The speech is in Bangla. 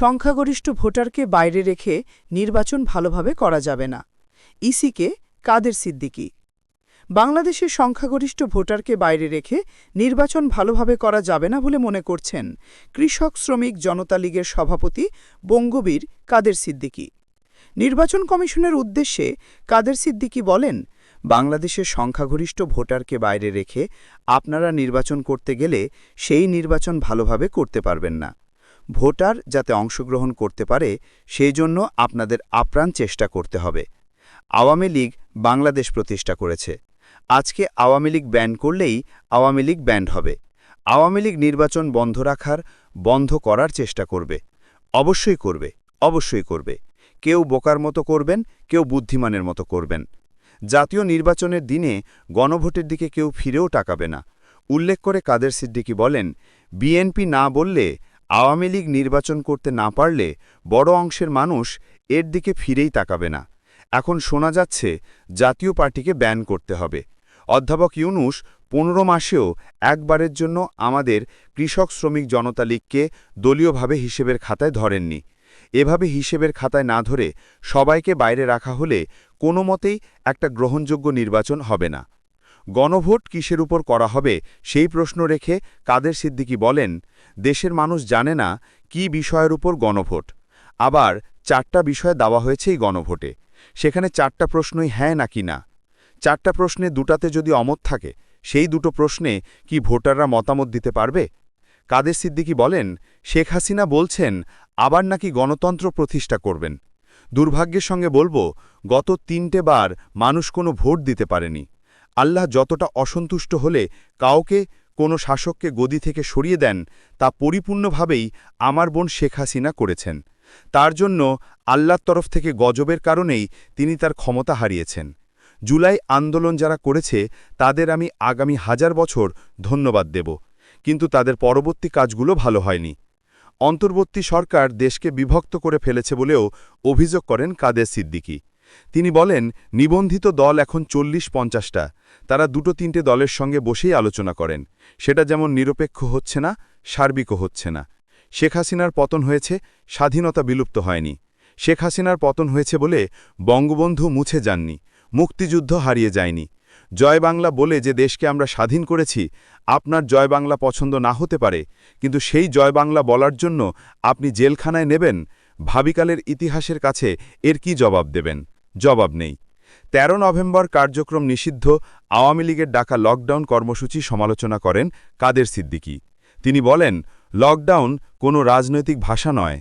সংখ্যাগরিষ্ঠ ভোটারকে বাইরে রেখে নির্বাচন ভালোভাবে করা যাবে না। ইসিকে কাদের সিদ্দিকি? বাংলাদেশের সংখ্যাগরিষ্ঠ ভোটারকে বাইরে রেখে নির্বাচন ভালোভাবে করা যাবে না বলে মনে করছেন কৃষক শ্রমিক জনতা লীগের সভাপতি বঙ্গবীর কাদের সিদ্দিকী। নির্বাচন কমিশনের উদ্দেশ্যে কাদের সিদ্দিকী বলেন, বাংলাদেশের সংখ্যাগরিষ্ঠ ভোটারকে বাইরে রেখে আপনারা নির্বাচন করতে গেলে সেই নির্বাচন ভালোভাবে করতে পারবেন না। ভোটার যাতে অংশগ্রহণ করতে পারে সেই জন্য আপনাদের আপ্রাণ চেষ্টা করতে হবে। আওয়ামী লীগ বাংলাদেশ প্রতিষ্ঠা করেছে। আজকে আওয়ামী লীগ ব্যান করলেই আওয়ামী লীগ ব্যান্ড হবে। আওয়ামী লীগ নির্বাচন বন্ধ রাখার, বন্ধ করার চেষ্টা করবে। অবশ্যই করবে অবশ্যই করবে। কেউ বোকার মতো করবেন, কেউ বুদ্ধিমানের মতো করবেন। জাতীয় নির্বাচনের দিনে গণভোটের দিকে কেউ ফিরেও টাকাবে না। উল্লেখ করে কাদের সিদ্দিকী বলেন, বিএনপি না বললে আওয়ামী লীগ নির্বাচন করতে না পারলে বড় অংশের মানুষ এর দিকে ফিরেই তাকাবে না। এখন শোনা যাচ্ছে জাতীয় পার্টিকে ব্যান করতে হবে। অধ্যাপক ইউনুস পনেরো মাসেও একবারের জন্য আমাদের কৃষক শ্রমিক জনতা লীগকে দলীয়ভাবে হিসেবের খাতায় ধরেননি। এভাবে হিসেবের খাতায় না ধরে সবাইকে বাইরে রাখা হলে কোনো মতেই একটা গ্রহণযোগ্য নির্বাচন হবে না। গণভোট কিসের উপর করা হবে সেই প্রশ্ন রেখে কাদের সিদ্দিকী বলেন, দেশের মানুষ জানে না কি বিষয়ের উপর গণভোট। আবার চারটা বিষয় দেওয়া হয়েছে এই গণভোটে। সেখানে চারটা প্রশ্নই হ্যাঁ নাকি না। চারটা প্রশ্নে দুটাতে যদি অমত থাকে, সেই দুটো প্রশ্নে কি ভোটাররা মতামত দিতে পারবে? কাদের সিদ্দিকী বলেন, শেখ হাসিনা বলছেন, আবার নাকি গণতন্ত্র প্রতিষ্ঠা করবেন। দুর্ভাগ্যের সঙ্গে বলব, গত তিনটে বার মানুষ কোনো ভোট দিতে পারেনি। আল্লাহ যতটা অসন্তুষ্ট হলে কাউকে, কোনো শাসককে গদি থেকে সরিয়ে দেন, তা পরিপূর্ণভাবেই আমার বোন শেখ হাসিনা করেছেন। তার জন্য আল্লাহর তরফ থেকে গজবের কারণেই তিনি তার ক্ষমতা হারিয়েছেন। জুলাই আন্দোলন যারা করেছে, তাদের আমি আগামী হাজার বছর ধন্যবাদ দেব। কিন্তু তাদের পরবর্তী কাজগুলো ভালো হয়নি। অন্তর্বর্তী সরকার দেশকে বিভক্ত করে ফেলেছে বলেও অভিযোগ করেন কাদের সিদ্দিকী। তিনি বলেন, নিবন্ধিত দল এখন চল্লিশ পঞ্চাশটা। তারা দুটো তিনটে দলের সঙ্গে বসেই আলোচনা করেন। সেটা যেমন নিরপেক্ষ হচ্ছে না, সার্বিকও হচ্ছে না। শেখ হাসিনার পতন হয়েছে, স্বাধীনতা বিলুপ্ত হয়নি। শেখ হাসিনার পতন হয়েছে বলে বঙ্গবন্ধু মুছে যাননি, মুক্তিযুদ্ধ হারিয়ে যায়নি। জয় বাংলা বলে যে দেশকে আমরা স্বাধীন করেছি, আপনার জয় বাংলা পছন্দ না হতে পারে, কিন্তু সেই জয় বাংলা বলার জন্য আপনি জেলখানায় নেবেন, ভাবিকালের ইতিহাসের কাছে এর কি জবাব দেবেন? জবাব নেই। ১৩ নভেম্বর কার্যক্রম নিষিদ্ধ। আওয়ামী লীগের ডাকা লকডাউন কর্মসূচি সমালোচনা করেন কাদের সিদ্দিকী। তিনি বলেন, লকডাউন কোনো রাজনৈতিক ভাষা নয়।